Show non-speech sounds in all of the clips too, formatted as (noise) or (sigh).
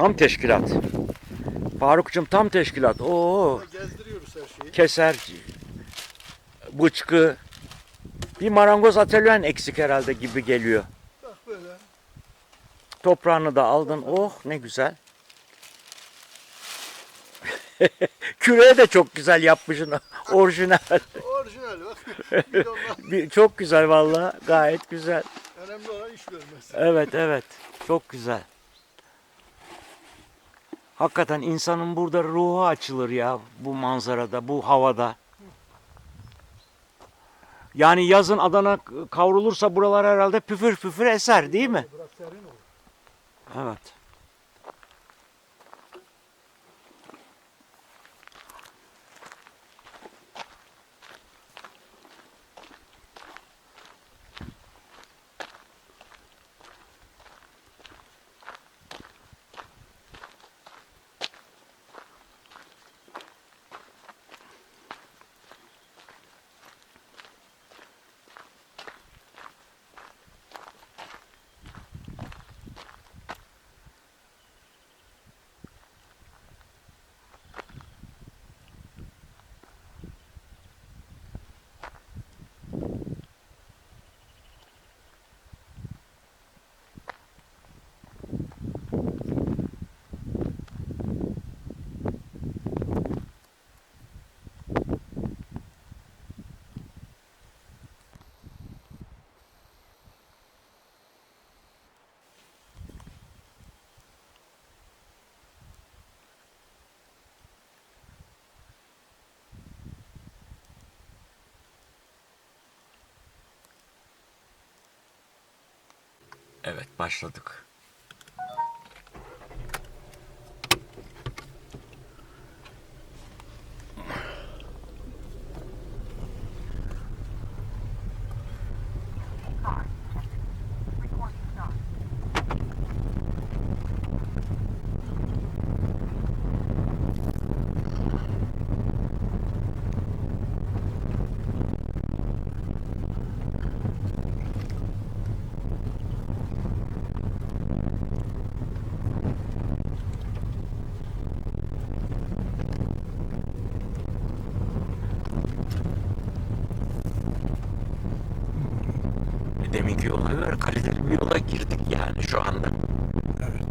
Tam teşkilat. Faruk'cum tam teşkilat. Oo, Gezdiriyoruz her şeyi. keser, bıçkı. Bir marangoz atölyen eksik herhalde gibi geliyor. Bak böyle. Toprağını da aldın. Oh ne güzel. (laughs) Küreği de çok güzel yapmışsın. (laughs) Orijinal. Orijinal bak. (laughs) Bir- çok güzel vallahi. Gayet güzel. Önemli olan iş görmesi. Evet evet. Çok güzel. Hakikaten insanın burada ruhu açılır ya bu manzarada, bu havada. Yani yazın Adana kavrulursa buralar herhalde püfür püfür eser değil mi? Evet. Evet başladık. Deminki yola göre kaliteli bir yola girdik yani şu anda. Evet.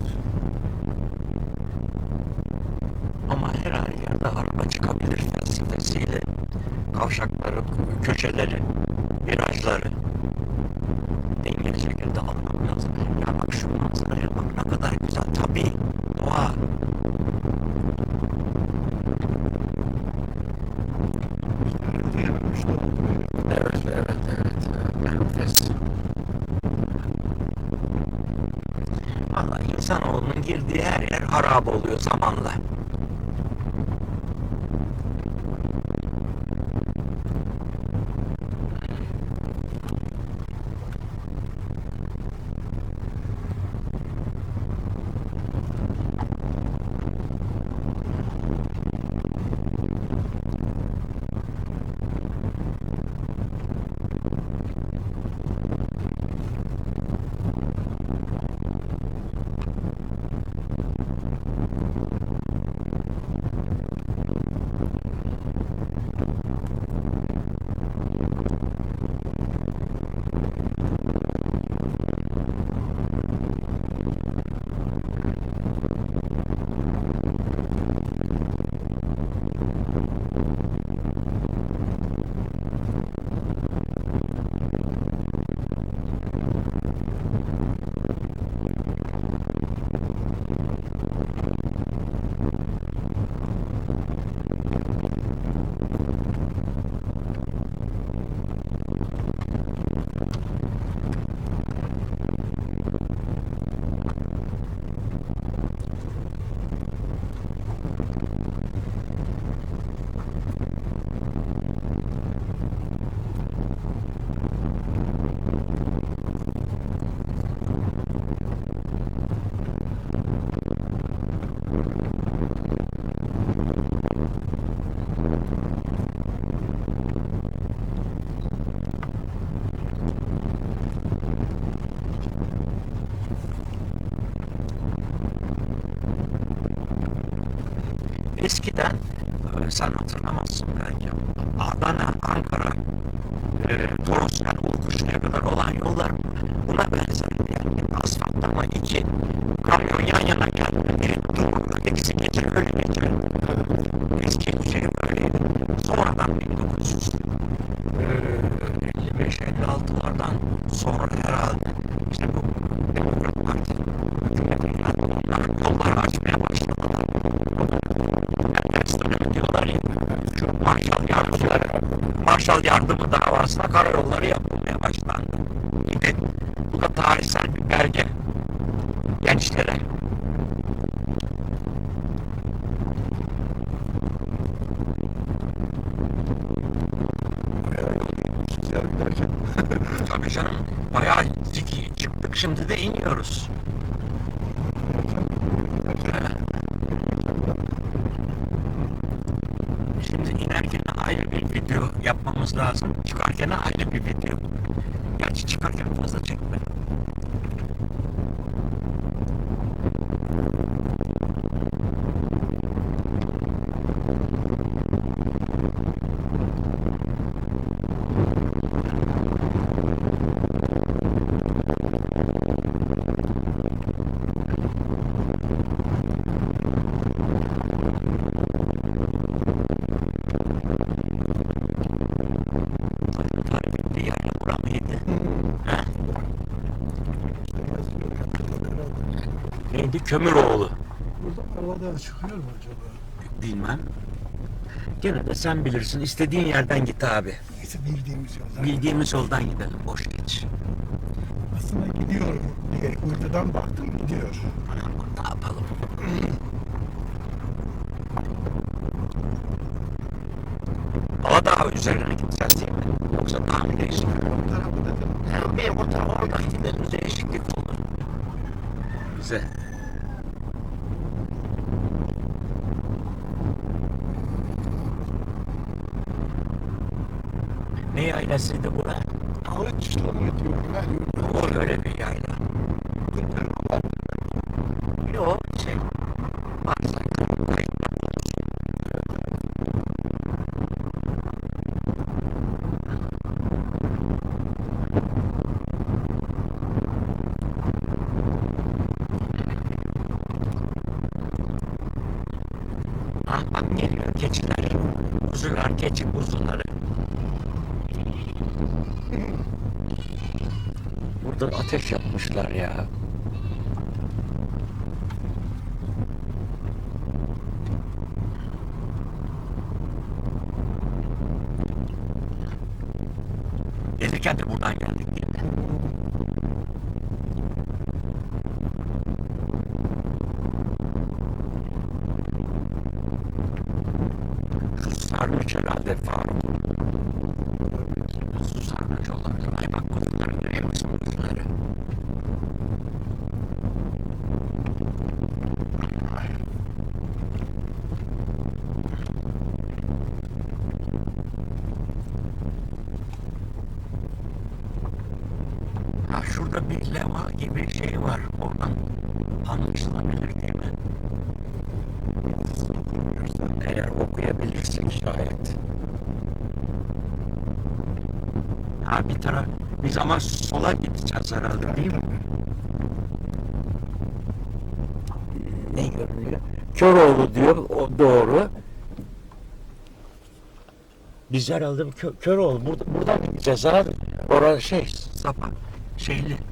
Ama her yerde araba çıkabilir felsefesiyle. Kavşakları, köşeleri, virajları insanoğlunun girdiği her yer harap oluyor zamanla. Eskiden sen hatırlamazsın belki. Adana, Ankara, e, Toros yani Ulukuşlu'ya kadar olan yollar buna benzerdi. Yani asfaltlama iki kamyon yan yana geldi. Marshall yardımı davasına karayolları yapılmaya başlandı. Gibi. Bu da tarihsel bir belge. Gençlere. Tabii canım. Bayağı zeki çıktık. Şimdi de iniyoruz. Evet. Şimdi inerken ayrı bir video yapmamız lazım. Çıkarken ayrı bir video. Kömüroğlu. Burada arabada çıkıyor mu acaba? Bilmem. Gene de sen bilirsin. İstediğin yerden git abi. Neyse bildiğimiz yoldan. Bildiğimiz yoldan gidelim. Boş geç. Aslında gidiyor diye uydudan baktım gidiyor. Ne yapalım? Aladağ üzerine gideceğiz değil mi? Yoksa daha mı değişik? O tarafı dedim. Hem bir o tarafa gidelim. Değişiklik olur. Güzel. Ne yaylasıydı bu? Kılıç işlemi diyorum ben. O öyle bir yayla. Yok şey. Varsa Ah bak geliyor keçiler. Kuzular, keçi kuzuları. Burada ateş yapmışlar ya. Gelirken de buradan geldik mi? Şu sarmış herhalde Faruk. Ha şurada bir leva gibi şey var. Oradan anlaşılabilir değil mi? Eğer okuyabilirsin şayet. Ha bir taraf, biz ama sola gideceğiz herhalde değil mi? Ne görünüyor? Köroğlu diyor, o doğru. Biz herhalde Kö Köroğlu, burada, buradan gideceğiz abi. Orası şey, sapa, şeyli.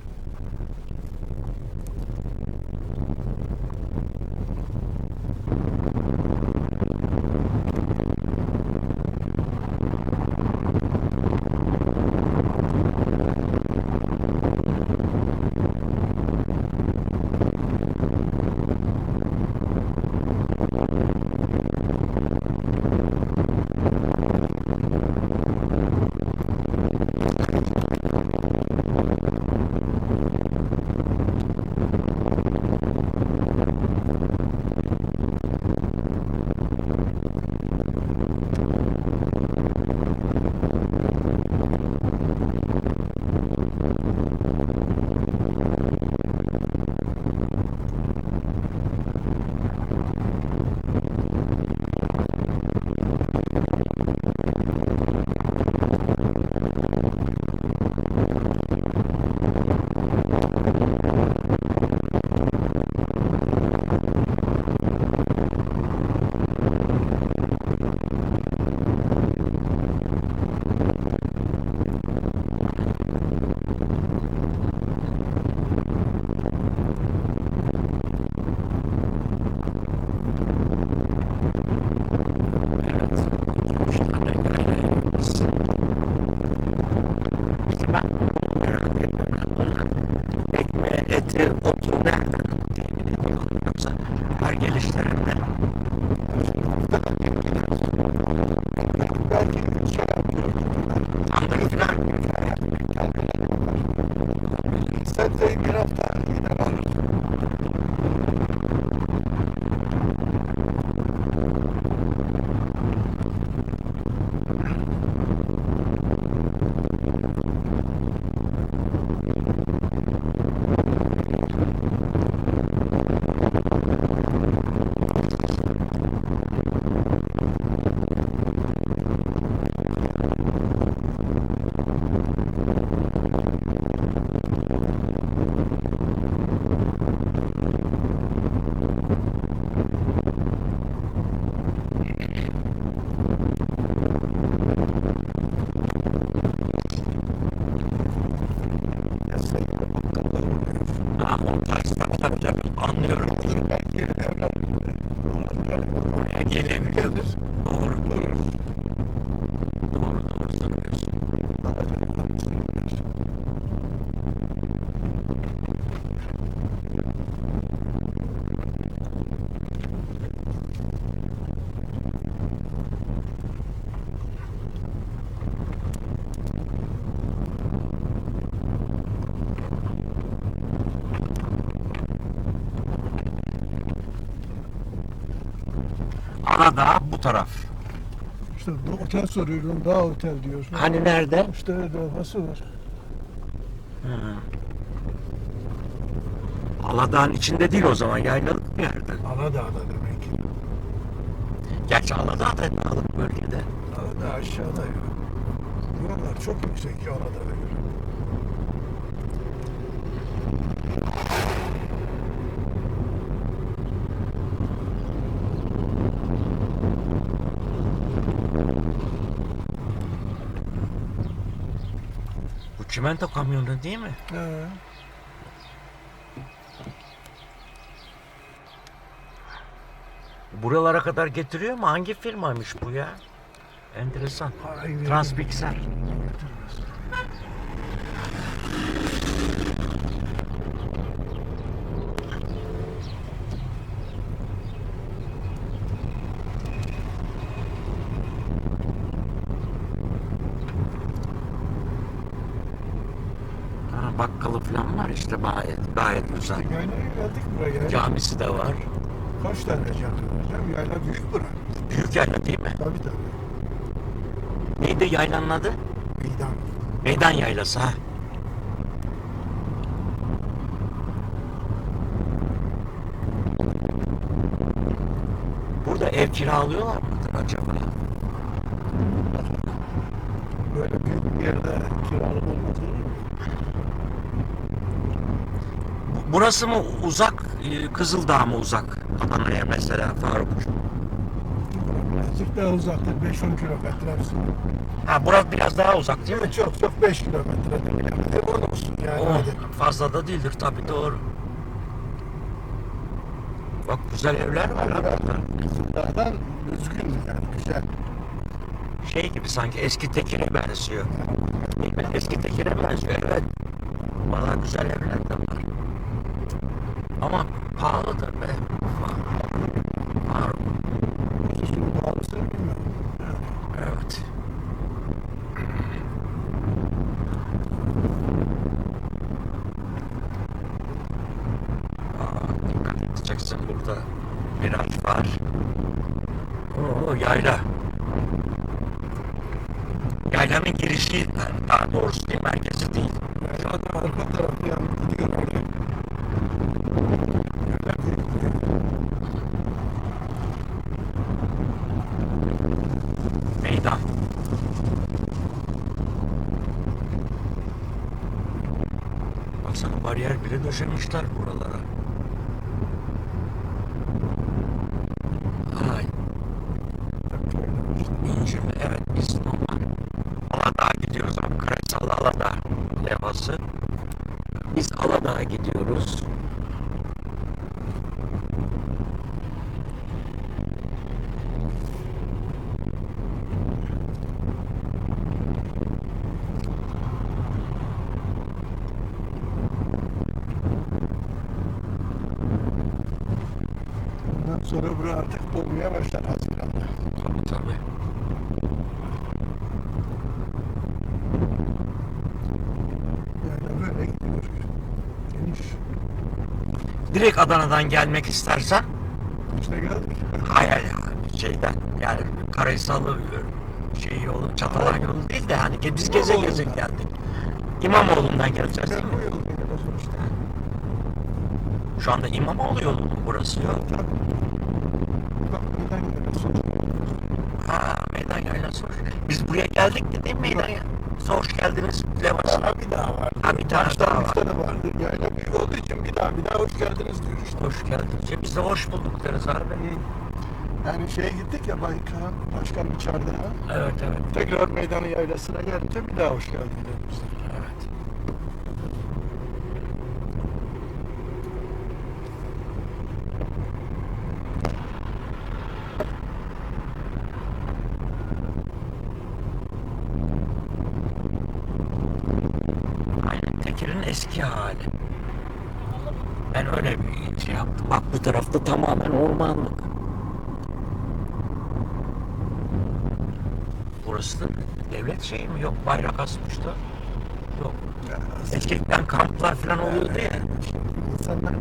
Tabii tabii. Anlıyorum. Belki evler Aladağ bu taraf. İşte bu otel soruyorum, daha otel diyorsun. Hani nerede? İşte levhası var. Aladağ'ın içinde değil o zaman. Yaylalık bir yerde. Aladağ'da demek. Gerçi Aladağ da bölgede. Aladağ aşağıda ya. Buralar çok yüksek ya Aladağ'a göre. Çimento kamyonu değil mi? He. Buralara kadar getiriyor mu? Hangi firmaymış bu ya? Enteresan. Parayı var işte gayet, gayet güzel. Yaylaya geldik buraya. Camisi de var. Kaç tane cadde var? Ya Yayla büyük bura. Büyük yayla değil mi? Tabii tabii. Neydi yaylanın adı? Meydan. Meydan yaylası ha. Burada ev kiralıyorlar mıdır acaba? Böyle büyük bir yerde kiralık olmaz olur mu? Bu- Burası mı uzak, e, Kızıldağ mı uzak? Adana'ya mesela Faruk. Birazcık daha uzaktır. 5-10 kilometre hepsi. Ha burası biraz daha uzak değil mi? Çok çok 5 kilometre de. Orada olsun yani. Oh, hadi. fazla da değildir tabii doğru. Bak güzel evler var ha burada. Kızıldağ'dan düzgün yani güzel. Şey gibi sanki eski tekire benziyor. Değil mi? Eski tekire benziyor evet. Valla güzel evler de var. Ama pahalıdır be. Faruk. Nüfusunu pahalısını bilmiyorum. Evet. Aa, dikkat edeceksin burada viraj var. Oo, yayla. Yaylanın girişi daha doğrusu değil merkezi değil. Adam arka tarafı yani gidiyor oraya. Döşemişler buralara. Ay, İncirli, evet biz normal Aladağ'a gidiyoruz abi. Karahisarlı Aladağ. Biz Aladağ'a gidiyoruz. Sonra artık olmaya başlar Haziran'da. Tabii tabii. Yani böyle gidiyor. Geniş. Direkt Adana'dan gelmek istersen İşte geldik. hayır yani şeyden yani Karahisalı şey yolu Çatalan yolu değil de hani biz geze geze geldik. İmamoğlu'ndan geleceğiz değil mi? işte. Şu anda İmamoğlu yolu mu burası? Yok geldik de değil mi meydan yaylası? Hoş geldiniz levhası. Daha bir daha var. Ha, bir tane daha var. Da vardı. Yayla büyük olduğu için bir daha bir daha hoş geldiniz diyor işte. Hoş geldiniz. Biz de hoş bulduk deriz abi. Yani şeye gittik ya Baykan, Başkan içeride. Evet evet. Tekrar meydanı yaylasına gelince bir daha hoş geldin demişler. Evet. Aynen Tekir'in eski hali. Ben öyle bir şey yaptım. Bak bu tarafta tamamen ormanlık. Burası da devlet şeyi mi? Yok bayrak asmışlar. Yok. Yani Eskiden kamplar falan oluyordu ya. İnsanlar da.